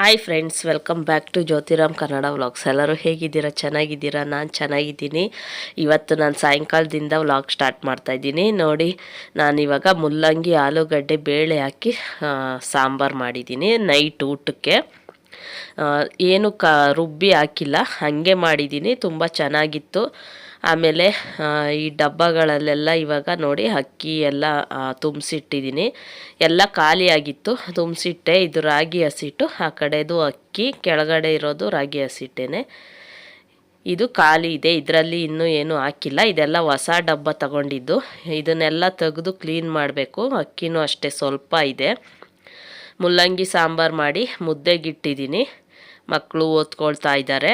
Hi friends welcome back to Jyothiram Kannada vlogs ಎಲ್ಲರೂ ಹೇಗಿದ್ದೀರಾ? ಚೆನ್ನಾಗಿದ್ದೀರಾ? ನಾನು ಚೆನ್ನಾಗಿದ್ದೀನಿ. ಇವತ್ತು ನಾನು ಸಾಯಂಕಾಲದಿಂದ ವ್ಲಾಗ್ ಸ್ಟಾರ್ಟ್ ಮಾಡ್ತಾಯಿದ್ದೀನಿ ನೋಡಿ ನಾನಿವಾಗ ಮುಲ್ಲಂಗಿ, ಆಲೂಗಡ್ಡೆ, ಬೇಳೆ ಹಾಕಿ ಸಾಂಬಾರು ಮಾಡಿದ್ದೀನಿ. ನೈಟ್ ಊಟಕ್ಕೆ. ಏನು ಕ, ರುಬ್ಬಿ ಹಾಕಿಲ್ಲ. ಹಾಗೆ ಮಾಡಿದ್ದೀನಿ ತುಂಬ ಚೆನ್ನಾಗಿತ್ತು. ಆಮೇಲೆ ಈ ಡಬ್ಬಗಳಲ್ಲೆಲ್ಲ ಇವಾಗ ನೋಡಿ ಅಕ್ಕಿ ಎಲ್ಲ ತುಂಬಿಸಿಟ್ಟಿದ್ದೀನಿ ಎಲ್ಲ ಖಾಲಿಯಾಗಿತ್ತು ತುಂಬಿಸಿಟ್ಟೆ. ಇದು ರಾಗಿ ಹಸಿಟ್ಟು. ಆ ಕಡೆದು ಅಕ್ಕಿ, ಕೆಳಗಡೆ ಇರೋದು ರಾಗಿ ಹಸಿಟ್ಟೇನೆ. ಇದು ಖಾಲಿ ಇದೆ. ಇದರಲ್ಲಿ ಇನ್ನೂ ಏನು ಹಾಕಿಲ್ಲ. ಇದೆಲ್ಲ ಹೊಸ ಡಬ್ಬ ತಗೊಂಡಿದ್ದು. ಇದನ್ನೆಲ್ಲ ತೆಗೆದು ಕ್ಲೀನ್ ಮಾಡಬೇಕು. ಅಕ್ಕಿನೂ ಅಷ್ಟೇ ಸ್ವಲ್ಪ ಇದೆ. ಮುಲ್ಲಂಗಿ ಸಾಂಬಾರು ಮಾಡಿ ಮುದ್ದೆಗಿಟ್ಟಿದ್ದೀನಿ. ಮಕ್ಕಳು ಓದ್ಕೊಳ್ತಾ ಇದ್ದಾರೆ.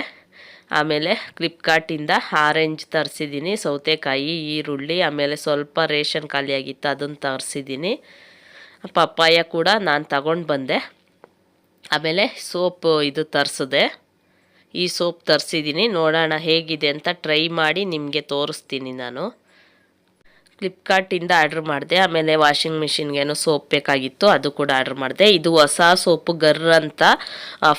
ಆಮೇಲೆ ಫ್ಲಿಪ್ಕಾರ್ಟಿಂದ ಆರೆಂಜ್ ತರಿಸಿದ್ದೀನಿ. ಸೌತೆಕಾಯಿ, ಈರುಳ್ಳಿ, ಆಮೇಲೆ ಸ್ವಲ್ಪ ರೇಷನ್ ಖಾಲಿಯಾಗಿತ್ತು, ಅದನ್ನು ತರಿಸಿದ್ದೀನಿ. ಪಪ್ಪಾಯ ಕೂಡ ನಾನು ತಗೊಂಡು ಬಂದೆ. ಆಮೇಲೆ ಸೋಪ್ ಇದು ತರಿಸಿದೆ. ಈ ಸೋಪ್ ತರಿಸಿದ್ದೀನಿ. ನೋಡೋಣ ಹೇಗಿದೆ ಅಂತ ಟ್ರೈ ಮಾಡಿ ನಿಮಗೆ ತೋರಿಸ್ತೀನಿ ನಾನು. ಫ್ಲಿಪ್ಕಾರ್ಟಿಂದ ಆರ್ಡ್ರ್ ಮಾಡಿದೆ. ಆಮೇಲೆ ವಾಷಿಂಗ್ ಮಿಷಿನ್ಗೇನೋ ಸೋಪ್ ಬೇಕಾಗಿತ್ತು, ಅದು ಕೂಡ ಆರ್ಡ್ರ್ ಮಾಡಿದೆ. ಇದು ಹೊಸ ಸೋಪು ಗರ್ರ್ ಅಂತ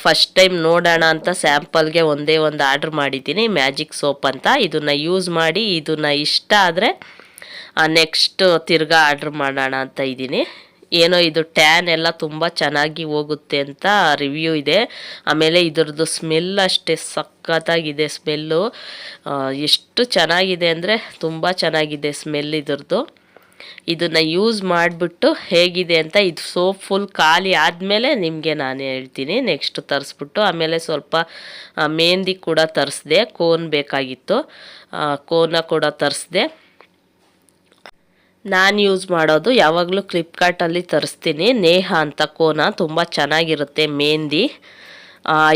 ಫಸ್ಟ್ ಟೈಮ್ ನೋಡೋಣ ಅಂತ ಸ್ಯಾಂಪಲ್ಗೆ ಒಂದೇ ಒಂದು ಆರ್ಡ್ರ್ ಮಾಡಿದ್ದೀನಿ ಮ್ಯಾಜಿಕ್ ಸೋಪ್ ಅಂತ. ಇದನ್ನು ಯೂಸ್ ಮಾಡಿ, ಇದನ್ನು ಇಷ್ಟ ಆದರೆ ನೆಕ್ಸ್ಟ್ ತಿರ್ಗಾ ಆರ್ಡ್ರ್ ಮಾಡೋಣ ಅಂತ ಇದ್ದೀನಿ. ಏನೋ ಇದು ಟ್ಯಾನ್ ಎಲ್ಲ ತುಂಬ ಚೆನ್ನಾಗಿ ಹೋಗುತ್ತೆ ಅಂತ ರಿವ್ಯೂ ಇದೆ. ಆಮೇಲೆ ಇದರದ್ದು ಸ್ಮೆಲ್ ಅಷ್ಟೇ ಸಖತ್ತಾಗಿದೆ ಸ್ಮೆಲ್ಲು ಎಷ್ಟು ಚೆನ್ನಾಗಿದೆ ಅಂದರೆ ತುಂಬ ಚೆನ್ನಾಗಿದೆ ಸ್ಮೆಲ್ ಇದರದ್ದು. ಇದನ್ನು ಯೂಸ್ ಮಾಡಿಬಿಟ್ಟು ಹೇಗಿದೆ ಅಂತ ಇದು ಸೋಪ್ ಫುಲ್ ಖಾಲಿ ಆದಮೇಲೆ ನಿಮಗೆ ನಾನು ಹೇಳ್ತೀನಿ. ನೆಕ್ಸ್ಟ್ ತರಿಸ್ಬಿಟ್ಟು ಆಮೇಲೆ ಸ್ವಲ್ಪ ಮೆಹಂದಿ ಕೂಡ ತರಿಸ್ದೆ ಕೋನ್ ಬೇಕಾಗಿತ್ತು. ಕೋನ ಕೂಡ ತರಿಸ್ದೆ. ನಾನು ಯೂಸ್ ಮಾಡೋದು ಯಾವಾಗಲೂ ಫ್ಲಿಪ್ಕಾರ್ಟಲ್ಲಿ ತರಿಸ್ತೀನಿ. ನೇಹ ಅಂತ ಕೋನ ತುಂಬ ಚೆನ್ನಾಗಿರುತ್ತೆ ಮೆಹಂದಿ.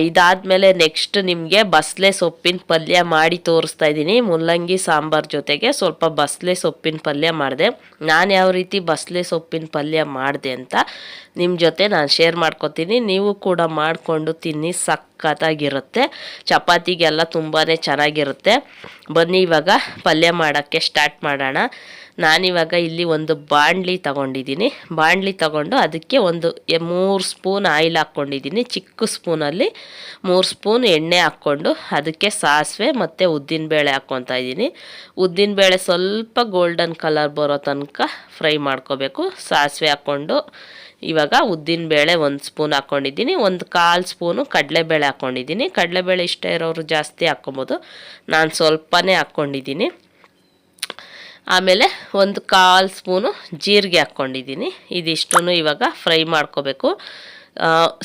ಇದಾದಮೇಲೆ ನೆಕ್ಸ್ಟ್ ನಿಮಗೆ ಬಸಳೆ ಸೊಪ್ಪಿನ ಪಲ್ಯ ಮಾಡಿ ತೋರಿಸ್ತಾ ಇದ್ದೀನಿ. ಮುಲ್ಲಂಗಿ ಸಾಂಬಾರ್ ಜೊತೆಗೆ ಸ್ವಲ್ಪ ಬಸಳೆ ಸೊಪ್ಪಿನ ಪಲ್ಯ ಮಾಡಿದೆ. ನಾನು ಯಾವ ರೀತಿ ಬಸಳೆ ಸೊಪ್ಪಿನ ಪಲ್ಯ ಮಾಡಿದೆ ಅಂತ ನಿಮ್ಮ ಜೊತೆ ನಾನು ಶೇರ್ ಮಾಡ್ಕೊತೀನಿ. ನೀವು ಕೂಡ ಮಾಡಿಕೊಂಡು ತಿನ್ನಿ, ಸಖತ್ತಾಗಿರುತ್ತೆ. ಚಪಾತಿಗೆಲ್ಲ ತುಂಬಾ ಚೆನ್ನಾಗಿರುತ್ತೆ. ಬನ್ನಿ, ಇವಾಗ ಪಲ್ಯ ಮಾಡೋಕ್ಕೆ ಸ್ಟಾರ್ಟ್ ಮಾಡೋಣ. ನಾನಿವಾಗ ಇಲ್ಲಿ ಒಂದು ಬಾಣಲಿ ತಗೊಂಡಿದ್ದೀನಿ. ಬಾಣಲಿ ತಗೊಂಡು ಅದಕ್ಕೆ ಒಂದು ಮೂರು ಸ್ಪೂನ್ ಆಯಿಲ್ ಹಾಕ್ಕೊಂಡಿದ್ದೀನಿ. ಚಿಕ್ಕ ಸ್ಪೂನಲ್ಲಿ ಮೂರು ಸ್ಪೂನ್ ಎಣ್ಣೆ ಹಾಕ್ಕೊಂಡು ಅದಕ್ಕೆ ಸಾಸಿವೆ ಮತ್ತು ಉದ್ದಿನಬೇಳೆ ಹಾಕ್ಕೊತಾ ಇದ್ದೀನಿ. ಉದ್ದಿನಬೇಳೆ ಸ್ವಲ್ಪ ಗೋಲ್ಡನ್ ಕಲರ್ ಬರೋ ತನಕ ಫ್ರೈ ಮಾಡ್ಕೋಬೇಕು. ಸಾಸಿವೆ ಹಾಕ್ಕೊಂಡು ಇವಾಗ ಉದ್ದಿನಬೇಳೆ ಒಂದು ಸ್ಪೂನ್ ಹಾಕ್ಕೊಂಡಿದ್ದೀನಿ ಒಂದು ಕಾಲು ಸ್ಪೂನು ಕಡಲೆಬೇಳೆ ಹಾಕ್ಕೊಂಡಿದ್ದೀನಿ ಕಡಲೆಬೇಳೆ ಇಷ್ಟ ಇರೋರು ಜಾಸ್ತಿ ಹಾಕ್ಕೊಬೋದು. ನಾನು ಸ್ವಲ್ಪನೇ ಹಾಕ್ಕೊಂಡಿದ್ದೀನಿ. ಆಮೇಲೆ ಒಂದು ಕಾಲು ಸ್ಪೂನು ಜೀರಿಗೆ ಹಾಕ್ಕೊಂಡಿದ್ದೀನಿ. ಇದಿಷ್ಟು ಇವಾಗ ಫ್ರೈ ಮಾಡ್ಕೋಬೇಕು.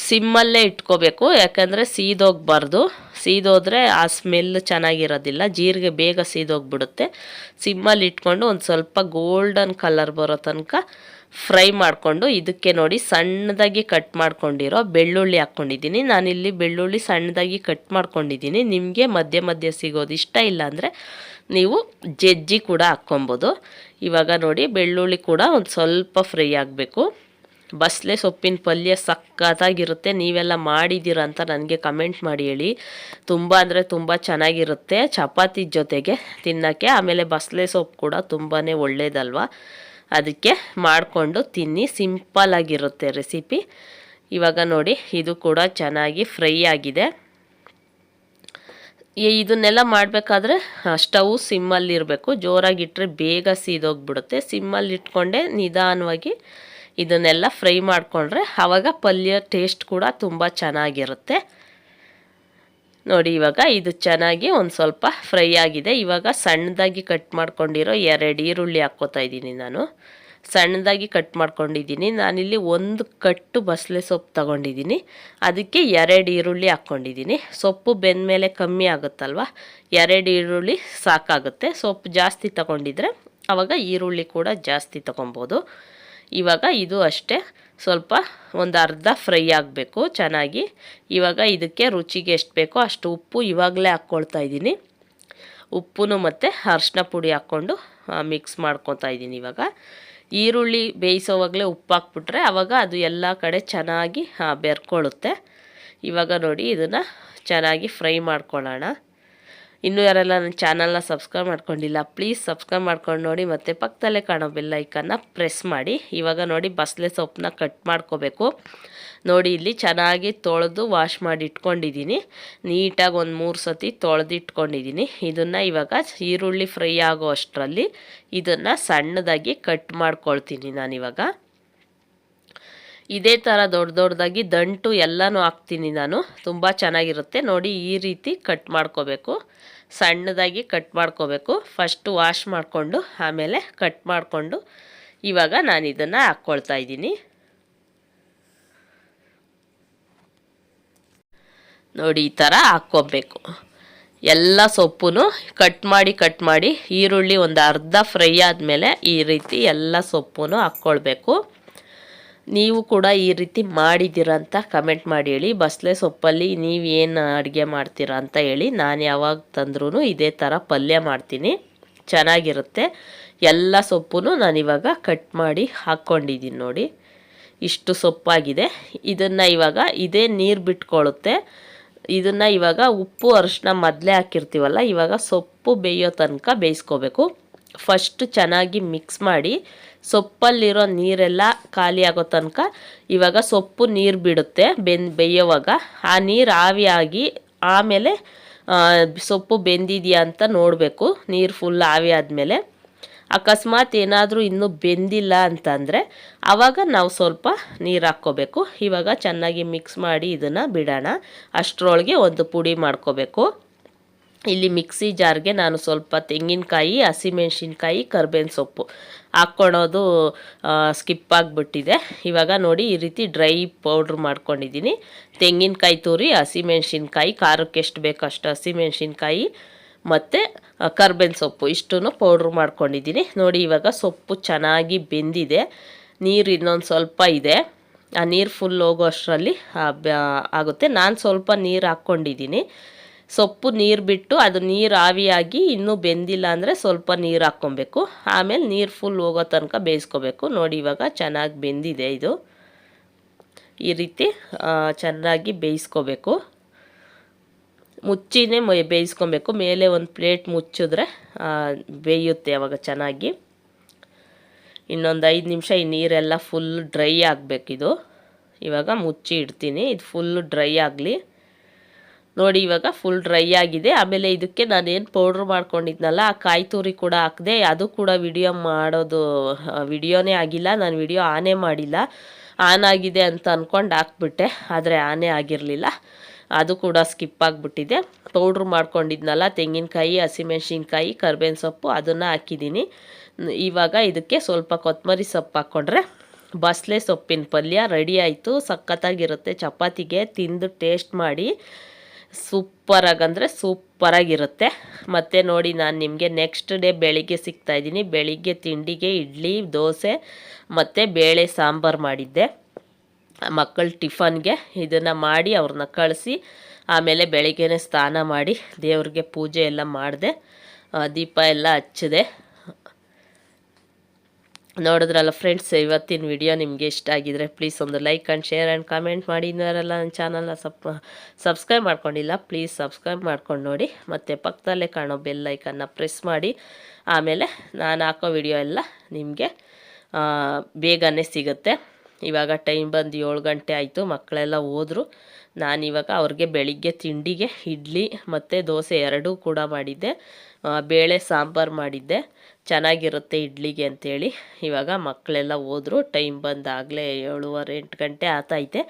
ಸಿಮ್ಮಲ್ಲೇ ಇಟ್ಕೋಬೇಕು, ಯಾಕಂದರೆ ಸೀದೋಗ್ಬಾರ್ದು. ಸೀದೋದ್ರೆ ಆ ಸ್ಮೆಲ್ ಚೆನ್ನಾಗಿರೋದಿಲ್ಲ. ಜೀರಿಗೆ ಬೇಗ ಸೀದೋಗ್ಬಿಡುತ್ತೆ. ಸಿಮ್ಮಲ್ಲಿ ಇಟ್ಕೊಂಡು ಒಂದು ಸ್ವಲ್ಪ ಗೋಲ್ಡನ್ ಕಲರ್ ಬರೋ ತನಕ ಫ್ರೈ ಮಾಡಿಕೊಂಡು ಇದಕ್ಕೆ ನೋಡಿ ಸಣ್ಣದಾಗಿ ಕಟ್ ಮಾಡ್ಕೊಂಡಿರೋ ಬೆಳ್ಳುಳ್ಳಿ ಹಾಕ್ಕೊಂಡಿದ್ದೀನಿ. ನಾನಿಲ್ಲಿ ಬೆಳ್ಳುಳ್ಳಿ ಸಣ್ಣದಾಗಿ ಕಟ್ ಮಾಡ್ಕೊಂಡಿದ್ದೀನಿ. ನಿಮಗೆ ಮಧ್ಯೆ ಮಧ್ಯೆ ಸಿಗೋದು ಇಷ್ಟ ಇಲ್ಲ ಅಂದರೆ ನೀವು ಜಜ್ಜಿ ಕೂಡ ಹಾಕ್ಕೊಬೋದು. ಇವಾಗ ನೋಡಿ ಬೆಳ್ಳುಳ್ಳಿ ಕೂಡ ಒಂದು ಸ್ವಲ್ಪ ಫ್ರೈ ಆಗಬೇಕು. ಬಸಳೆ ಸೊಪ್ಪಿನ ಪಲ್ಯ ಸಖತ್ತಾಗಿರುತ್ತೆ ನೀವೆಲ್ಲ ಮಾಡಿದ್ದೀರ ಅಂತ ನನಗೆ ಕಮೆಂಟ್ ಮಾಡಿ ಹೇಳಿ. ತುಂಬ ಅಂದರೆ ತುಂಬ ಚೆನ್ನಾಗಿರುತ್ತೆ. ಚಪಾತಿ ಜೊತೆಗೆ ತಿನ್ನೋಕ್ಕೆ, ಆಮೇಲೆ ಬಸಳೆ ಸೊಪ್ಪು ಕೂಡ ತುಂಬಾ ಒಳ್ಳೆಯದಲ್ವ ಅದಕ್ಕೆ ಮಾಡಿಕೊಂಡು ತಿನ್ನಿ ಸಿಂಪಲ್ಲಾಗಿರುತ್ತೆ ರೆಸಿಪಿ. ಇವಾಗ ನೋಡಿ, ಇದು ಕೂಡ ಚೆನ್ನಾಗಿ ಫ್ರೈ ಆಗಿದೆ. ಇದನ್ನೆಲ್ಲ ಮಾಡಬೇಕಾದ್ರೆ ಸ್ಟವ್ ಸಿಮ್ಮಲ್ಲಿರಬೇಕು. ಜೋರಾಗಿಟ್ಟರೆ ಬೇಗ ಸೀದೋಗ್ಬಿಡುತ್ತೆ. ಸಿಮ್ಮಲ್ಲಿ ಇಟ್ಕೊಂಡೆ ನಿಧಾನವಾಗಿ ಇದನ್ನೆಲ್ಲ ಫ್ರೈ ಮಾಡಿಕೊಂಡ್ರೆ ಆವಾಗ ಪಲ್ಯ ಟೇಸ್ಟ್ ಕೂಡ ತುಂಬ ಚೆನ್ನಾಗಿರುತ್ತೆ. ನೋಡಿ, ಇವಾಗ ಇದು ಚೆನ್ನಾಗಿ ಒಂದು ಸ್ವಲ್ಪ ಫ್ರೈ ಆಗಿದೆ. ಇವಾಗ ಸಣ್ಣದಾಗಿ ಕಟ್ ಮಾಡ್ಕೊಂಡಿರೋ ಎರಡು ಈರುಳ್ಳಿ ಹಾಕ್ಕೋತಾ ಇದ್ದೀನಿ ನಾನು. ಸಣ್ಣದಾಗಿ ಕಟ್ ಮಾಡ್ಕೊಂಡಿದ್ದೀನಿ. ನಾನಿಲ್ಲಿ ಒಂದು ಕಟ್ಟು ಬಸಳೆ ಸೊಪ್ಪು ತಗೊಂಡಿದ್ದೀನಿ. ಅದಕ್ಕೆ ಎರಡು ಈರುಳ್ಳಿ ಹಾಕ್ಕೊಂಡಿದ್ದೀನಿ. ಸೊಪ್ಪು ಬೆಂದಮೇಲೆ ಕಮ್ಮಿ ಆಗುತ್ತಲ್ವ? ಎರಡು ಈರುಳ್ಳಿ ಸಾಕಾಗುತ್ತೆ. ಸೊಪ್ಪು ಜಾಸ್ತಿ ತಗೊಂಡಿದ್ರೆ ಆವಾಗ ಈರುಳ್ಳಿ ಕೂಡ ಜಾಸ್ತಿ ತಗೊಬೋದು ಇವಾಗ ಇದು ಅಷ್ಟೇ. ಸ್ವಲ್ಪ ಒಂದು ಅರ್ಧ ಫ್ರೈ ಆಗಬೇಕು ಚೆನ್ನಾಗಿ. ಇವಾಗ ಇದಕ್ಕೆ ರುಚಿಗೆ ಎಷ್ಟು ಬೇಕೋ ಅಷ್ಟು ಉಪ್ಪು ಇವಾಗಲೇ ಹಾಕ್ಕೊಳ್ತಾ ಇದ್ದೀನಿ. ಉಪ್ಪು ಮತ್ತು ಅರಶಿನ ಪುಡಿ ಹಾಕ್ಕೊಂಡು ಮಿಕ್ಸ್ ಮಾಡ್ಕೊತಾ ಇದ್ದೀನಿ ಇವಾಗ. ಈರುಳ್ಳಿ ಬೇಯಿಸೋವಾಗಲೇ ಉಪ್ಪು ಹಾಕ್ಬಿಟ್ರೆ ಆವಾಗ ಅದು ಎಲ್ಲ ಕಡೆ ಚೆನ್ನಾಗಿ ಬೆರ್ಕೊಳ್ಳುತ್ತೆ ಇವಾಗ ನೋಡಿ, ಇದನ್ನು ಚೆನ್ನಾಗಿ ಫ್ರೈ ಮಾಡ್ಕೊಳ್ಳೋಣ. ಇನ್ನೂ ಯಾರೆಲ್ಲ ನನ್ನ ಚಾನಲ್ನ ಸಬ್ಸ್ಕ್ರೈಬ್ ಮಾಡ್ಕೊಂಡಿಲ್ಲ ಪ್ಲೀಸ್ ಸಬ್ಸ್ಕ್ರೈಬ್ ಮಾಡ್ಕೊಂಡು ನೋಡಿ, ಮತ್ತು ಪಕ್ಕದಲ್ಲೇ ಕಾಣೋ ಬೆಲ್ಲೈಕನ್ನ ಪ್ರೆಸ್ ಮಾಡಿ. ಇವಾಗ ನೋಡಿ ಬಸಳೆ ಸೊಪ್ಪನ್ನ ಕಟ್ ಮಾಡ್ಕೋಬೇಕು. ನೋಡಿ, ಇಲ್ಲಿ ಚೆನ್ನಾಗಿ ತೊಳೆದು ವಾಶ್ ಮಾಡಿ ಇಟ್ಕೊಂಡಿದ್ದೀನಿ. ನೀಟಾಗಿ ಒಂದು ಮೂರು ಸತಿ ತೊಳೆದು ಇಟ್ಕೊಂಡಿದ್ದೀನಿ. ಇದನ್ನು ಇವಾಗ ಈರುಳ್ಳಿ ಫ್ರೈ ಆಗೋ ಅಷ್ಟರಲ್ಲಿ ಇದನ್ನು ಸಣ್ಣದಾಗಿ ಕಟ್ ಮಾಡ್ಕೊಳ್ತೀನಿ ನಾನಿವಾಗ. ಇದೇ ಥರ ದೊಡ್ಡ ದೊಡ್ಡದಾಗಿ ದಂಟು ಎಲ್ಲನೂ ಹಾಕ್ತೀನಿ ನಾನು. ತುಂಬ ಚೆನ್ನಾಗಿರುತ್ತೆ. ನೋಡಿ ಈ ರೀತಿ ಕಟ್ ಮಾಡ್ಕೋಬೇಕು. ಸಣ್ಣದಾಗಿ ಕಟ್ ಮಾಡ್ಕೋಬೇಕು. ಫಸ್ಟು ವಾಶ್ ಮಾಡಿಕೊಂಡು ಆಮೇಲೆ ಕಟ್ ಮಾಡಿಕೊಂಡು ಇವಾಗ ನಾನು ಇದನ್ನು ಹಾಕ್ಕೊಳ್ತಾ ಇದ್ದೀನಿ. ನೋಡಿ ಈ ಥರ ಹಾಕ್ಕೋಬೇಕು. ಎಲ್ಲ ಸೊಪ್ಪು ಕಟ್ ಮಾಡಿ ಕಟ್ ಮಾಡಿ ಈರುಳ್ಳಿ ಒಂದು ಅರ್ಧ ಫ್ರೈ ಆದಮೇಲೆ ಈ ರೀತಿ ಎಲ್ಲ ಸೊಪ್ಪು ಹಾಕ್ಕೊಳ್ಬೇಕು. ನೀವು ಕೂಡ ಈ ರೀತಿ ಮಾಡಿದ್ದೀರಾ ಅಂತ ಕಮೆಂಟ್ ಮಾಡಿ ಹೇಳಿ. ಬಸಳೆ ಸೊಪ್ಪಲ್ಲಿ ನೀವು ಏನು ಅಡುಗೆ ಮಾಡ್ತೀರಾ ಅಂತ ಹೇಳಿ ನಾನು ಯಾವಾಗ ತಂದ್ರೂ ಇದೇ ಥರ ಪಲ್ಯ ಮಾಡ್ತೀನಿ. ಚೆನ್ನಾಗಿರುತ್ತೆ. ಎಲ್ಲ ಸೊಪ್ಪು ನಾನಿವಾಗ ಕಟ್ ಮಾಡಿ ಹಾಕ್ಕೊಂಡಿದ್ದೀನಿ ನೋಡಿ. ಇಷ್ಟು ಸೊಪ್ಪಾಗಿದೆ. ಇದನ್ನು ಇವಾಗ ಇದೇ ನೀರು ಬಿಟ್ಕೊಳ್ಳುತ್ತೆ ಇದನ್ನು ಇವಾಗ ಉಪ್ಪು ಅರಿಶಿನ ಮೊದಲೇ ಹಾಕಿರ್ತೀವಲ್ಲ, ಇವಾಗ ಸೊಪ್ಪು ಬೇಯೋ ತನಕ ಬೇಯಿಸ್ಕೋಬೇಕು. ಫಸ್ಟ್ ಚೆನ್ನಾಗಿ ಮಿಕ್ಸ್ ಮಾಡಿ ಸೊಪ್ಪಲ್ಲಿರೋ ನೀರೆಲ್ಲ ಖಾಲಿಯಾಗೋ ತನಕ ಇವಾಗ ಸೊಪ್ಪು ನೀರು ಬಿಡುತ್ತೆ ಬೆನ್ ಬೇಯೋವಾಗ. ಆ ನೀರು ಆವಿಯಾಗಿ ಆಮೇಲೆ ಸೊಪ್ಪು ಬೆಂದಿದೆಯಾ ಅಂತ ನೋಡಬೇಕು. ನೀರು ಫುಲ್ ಆವಿ ಆದಮೇಲೆ. ಅಕಸ್ಮಾತ್ ಏನಾದರೂ ಇನ್ನೂ ಬೆಂದಿಲ್ಲ ಅಂತಂದರೆ ಆವಾಗ ನಾವು ಸ್ವಲ್ಪ ನೀರು ಹಾಕ್ಕೋಬೇಕು. ಇವಾಗ ಚೆನ್ನಾಗಿ ಮಿಕ್ಸ್ ಮಾಡಿ ಇದನ್ನು ಬಿಡೋಣ. ಅಷ್ಟರೊಳಗೆ ಒಂದು ಪುಡಿ ಮಾಡ್ಕೋಬೇಕು. ಇಲ್ಲಿ ಮಿಕ್ಸಿ ಜಾರ್ಗೆ ನಾನು ಸ್ವಲ್ಪ ತೆಂಗಿನಕಾಯಿ ಹಸಿಮೆಣ್ಸಿನ್ಕಾಯಿ ಕರ್ಬೇವಿನ ಸೊಪ್ಪು ಹಾಕ್ಕೊಳೋದು ಸ್ಕಿಪ್ ಆಗಿಬಿಟ್ಟಿದೆ. ಇವಾಗ ನೋಡಿ ಈ ರೀತಿ ಡ್ರೈ ಪೌಡ್ರ್ ಮಾಡ್ಕೊಂಡಿದ್ದೀನಿ. ತೆಂಗಿನಕಾಯಿ ತುರಿ ಹಸಿಮೆಣ್ಸಿನ್ಕಾಯಿ ಖಾರಕ್ಕೆ ಎಷ್ಟು ಬೇಕೋ ಅಷ್ಟು ಹಸಿಮೆಣ್ಸಿನ್ಕಾಯಿ ಮತ್ತು ಕರ್ಬೇವಿನ ಸೊಪ್ಪು ಇಷ್ಟನ್ನು ಪೌಡ್ರ್ ಮಾಡ್ಕೊಂಡಿದ್ದೀನಿ. ನೋಡಿ ಇವಾಗ ಸೊಪ್ಪು ಚೆನ್ನಾಗಿ ಬೆಂದಿದೆ. ನೀರು ಇನ್ನೊಂದು ಸ್ವಲ್ಪ ಇದೆ. ಆ ನೀರು ಫುಲ್ ಹೋಗೋ ಅಷ್ಟರಲ್ಲಿ ಆಗುತ್ತೆ. ನಾನು ಸ್ವಲ್ಪ ನೀರು ಹಾಕ್ಕೊಂಡಿದ್ದೀನಿ. ಸೊಪ್ಪು ನೀರು ಬಿಟ್ಟು ಅದು ನೀರು ಆವಿಯಾಗಿ ಇನ್ನೂ ಬೆಂದಿಲ್ಲ ಅಂದರೆ ಸ್ವಲ್ಪ ನೀರು ಹಾಕ್ಕೊಬೇಕು. ಆಮೇಲೆ ನೀರು ಫುಲ್ ಹೋಗೋ ತನಕ ಬೇಯಿಸ್ಕೋಬೇಕು. ನೋಡಿ ಇವಾಗ ಚೆನ್ನಾಗಿ ಬೆಂದಿದೆ ಇದು. ಈ ರೀತಿ ಚೆನ್ನಾಗಿ ಬೇಯಿಸ್ಕೋಬೇಕು. ಮುಚ್ಚಿನೇ ಬೇಯಿಸ್ಕೊಬೇಕು. ಮೇಲೆ ಒಂದು ಪ್ಲೇಟ್ ಮುಚ್ಚಿದ್ರೆ ಬೇಯುತ್ತೆ ಅವಾಗ ಚೆನ್ನಾಗಿ. ಇನ್ನೊಂದು ಐದು ನಿಮಿಷ ಈ ನೀರೆಲ್ಲ ಫುಲ್ ಡ್ರೈ ಆಗಬೇಕಿದು. ಇವಾಗ ಮುಚ್ಚಿ ಇಡ್ತೀನಿ. ಇದು ಫುಲ್ ಡ್ರೈ ಆಗಲಿ. ನೋಡಿ, ಇವಾಗ ಫುಲ್ ಡ್ರೈ ಆಗಿದೆ. ಆಮೇಲೆ ಇದಕ್ಕೆ ನಾನೇನು ಪೌಡ್ರ್ ಮಾಡ್ಕೊಂಡಿದ್ನಲ್ಲ, ಆ ಕಾಯಿ ತುರಿ ಕೂಡ ಹಾಕಿದೆ, ಅದು ಕೂಡ ವಿಡಿಯೋ ಮಾಡೋದು ವಿಡಿಯೋನೇ ಆಗಿಲ್ಲ. ನಾನು ವಿಡಿಯೋ ಆನೇ ಮಾಡಿಲ್ಲ. ಆನ್ ಆಗಿದೆ ಅಂತ ಅಂದ್ಕೊಂಡು ಹಾಕ್ಬಿಟ್ಟೆ, ಆದರೆ ಆನೇ ಆಗಿರಲಿಲ್ಲ. ಅದು ಕೂಡ ಸ್ಕಿಪ್ ಆಗಿಬಿಟ್ಟಿದೆ. ಪೌಡ್ರ್ ಮಾಡ್ಕೊಂಡಿದ್ನಲ್ಲ, ತೆಂಗಿನಕಾಯಿ, ಹಸಿಮೆಣ್ಸಿನ್ಕಾಯಿ, ಕರ್ಬೇವಿನ ಸೊಪ್ಪು, ಅದನ್ನು ಹಾಕಿದ್ದೀನಿ. ಇವಾಗ ಇದಕ್ಕೆ ಸ್ವಲ್ಪ ಕೊತ್ತಂಬರಿ ಸೊಪ್ಪು ಹಾಕ್ಕೊಂಡ್ರೆ ಬಸಳೆ ಸೊಪ್ಪಿನ ಪಲ್ಯ ರೆಡಿ ಆಯಿತು. ಸಖತ್ತಾಗಿರುತ್ತೆ. ಚಪಾತಿಗೆ ತಿಂದು ಟೇಸ್ಟ್ ಮಾಡಿ. ಸೂಪರಾಗಂದರೆ ಸೂಪರಾಗಿರುತ್ತೆ. ಮತ್ತು ನೋಡಿ ನಾನು ನಿಮಗೆ ನೆಕ್ಸ್ಟ್ ಡೇ ಬೆಳಿಗ್ಗೆ ಸಿಗ್ತಾಯಿದ್ದೀನಿ ಬೆಳಿಗ್ಗೆ ತಿಂಡಿಗೆ ಇಡ್ಲಿ, ದೋಸೆ, ಮತ್ತು ಬೇಳೆ ಸಾಂಬಾರು ಮಾಡಿದ್ದೆ. ಮಕ್ಕಳ ಟಿಫನ್ಗೆ ಇದನ್ನು ಮಾಡಿ ಅವ್ರನ್ನ ಕಳಿಸಿ ಆಮೇಲೆ ಬೆಳಿಗ್ಗೆನೇ ಸ್ನಾನ ಮಾಡಿ ದೇವ್ರಿಗೆ ಪೂಜೆ ಎಲ್ಲ ಮಾಡಿದೆ. ದೀಪ ಎಲ್ಲ ಹಚ್ಚಿದೆ. ನೋಡಿದ್ರಲ್ಲ ಫ್ರೆಂಡ್ಸ್ ಇವತ್ತಿನ ವಿಡಿಯೋ ನಿಮಗೆ ಇಷ್ಟ ಆಗಿದ್ರೆ ಪ್ಲೀಸ್ ಒಂದು like and share and comment ಮಾಡಿ. ಇನ್ನವರೆಲ್ಲ ನನ್ನ ಚಾನಲ್ನ ಸಪ್ ಸಬ್ಸ್ಕ್ರೈಬ್ ಮಾಡ್ಕೊಂಡಿಲ್ಲ ಪ್ಲೀಸ್ ಸಬ್ಸ್ಕ್ರೈಬ್ ಮಾಡ್ಕೊಂಡು ನೋಡಿ. ಮತ್ತು ಪಕ್ಕದಲ್ಲೇ ಕಾಣೋ ಬೆಲ್ ಲೈಕನ್ನು ಪ್ರೆಸ್ ಮಾಡಿ. ಆಮೇಲೆ ನಾನು ಹಾಕೋ ವಿಡಿಯೋ ಎಲ್ಲ ನಿಮಗೆ ಬೇಗನೆ ಸಿಗುತ್ತೆ. ಇವಾಗ ಟೈಮ್ ಬಂದು ಏಳು ಗಂಟೆ ಆಯಿತು, ಮಕ್ಕಳೆಲ್ಲ ಹೋದರು. ನಾನಿವಾಗ ಅವ್ರಿಗೆ ಬೆಳಿಗ್ಗೆ ತಿಂಡಿಗೆ, ಇಡ್ಲಿ ಮತ್ತು ದೋಸೆ ಎರಡೂ ಕೂಡ ಮಾಡಿದ್ದೆ. ಬೇಳೆ, ಸಾಂಬಾರು ಮಾಡಿದ್ದೆ. ಚೆನ್ನಾಗಿರುತ್ತೆ ಇಡ್ಲಿಗೆ ಅಂಥೇಳಿ ಇವಾಗ ಮಕ್ಕಳೆಲ್ಲ ಹೋದರು, ಟೈಮ್ ಬಂದಾಗಲೇ ಏಳುವರೆ ಎಂಟು ಗಂಟೆ ಆತೈತೆ.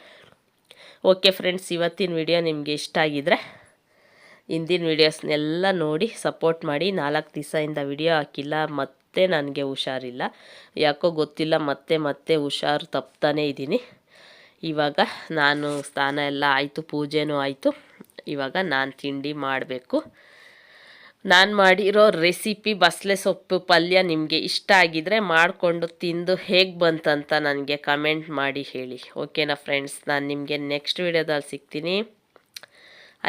ಓಕೆ ಫ್ರೆಂಡ್ಸ್, ಇವತ್ತಿನ ವಿಡಿಯೋ ನಿಮಗೆ ಇಷ್ಟ ಆಗಿದ್ರೆ ಹಿಂದಿನ ವೀಡಿಯೋಸ್ನೆಲ್ಲ ನೋಡಿ ಸಪೋರ್ಟ್ ಮಾಡಿ. ನಾಲ್ಕು ದಿವಸದಿಂದ ವಿಡಿಯೋ ಹಾಕಿಲ್ಲ, ಮತ್ತೆ ನನಗೆ ಹುಷಾರಿಲ್ಲ. ಯಾಕೋ ಗೊತ್ತಿಲ್ಲ, ಮತ್ತೆ ಮತ್ತೆ ಹುಷಾರು ತಪ್ತಾನೇ ಇದ್ದೀನಿ. ಇವಾಗ ನಾನು ಸ್ನಾನ ಎಲ್ಲ ಆಯಿತು, ಪೂಜೆನೂ ಆಯಿತು. ಇವಾಗ ನಾನು ತಿಂಡಿ ಮಾಡಬೇಕು. ನಾನು ಮಾಡಿರೋ ರೆಸಿಪಿ ಬಸಳೆ ಸೊಪ್ಪು ಪಲ್ಯ ನಿಮಗೆ ಇಷ್ಟ ಆಗಿದ್ರೆ ಮಾಡಿಕೊಂಡು ತಿಂದು ಹೇಗೆ ಬಂತಂತ ನನಗೆ ಕಮೆಂಟ್ ಮಾಡಿ ಹೇಳಿ. ಓಕೆನಾ ಫ್ರೆಂಡ್ಸ್ ನಾನು ನಿಮಗೆ ನೆಕ್ಸ್ಟ್ ವಿಡಿಯೋದಲ್ಲಿ ಸಿಗ್ತೀನಿ.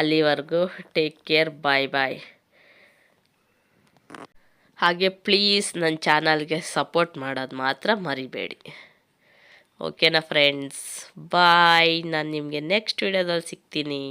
ಅಲ್ಲಿವರೆಗೂ ಟೇಕ್ ಕೇರ್ ಬಾಯ್ ಬಾಯ್ ಹಾಗೆ ಪ್ಲೀಸ್ ನನ್ನ ಚಾನಲ್ಗೆ ಸಪೋರ್ಟ್ ಮಾಡೋದು ಮಾತ್ರ ಮರಿಬೇಡಿ. ಓಕೆನಾ ಫ್ರೆಂಡ್ಸ್ ಬಾಯ್ ನಾನು ನಿಮಗೆ ನೆಕ್ಸ್ಟ್ ವಿಡಿಯೋದಲ್ಲಿ ಸಿಗ್ತೀನಿ.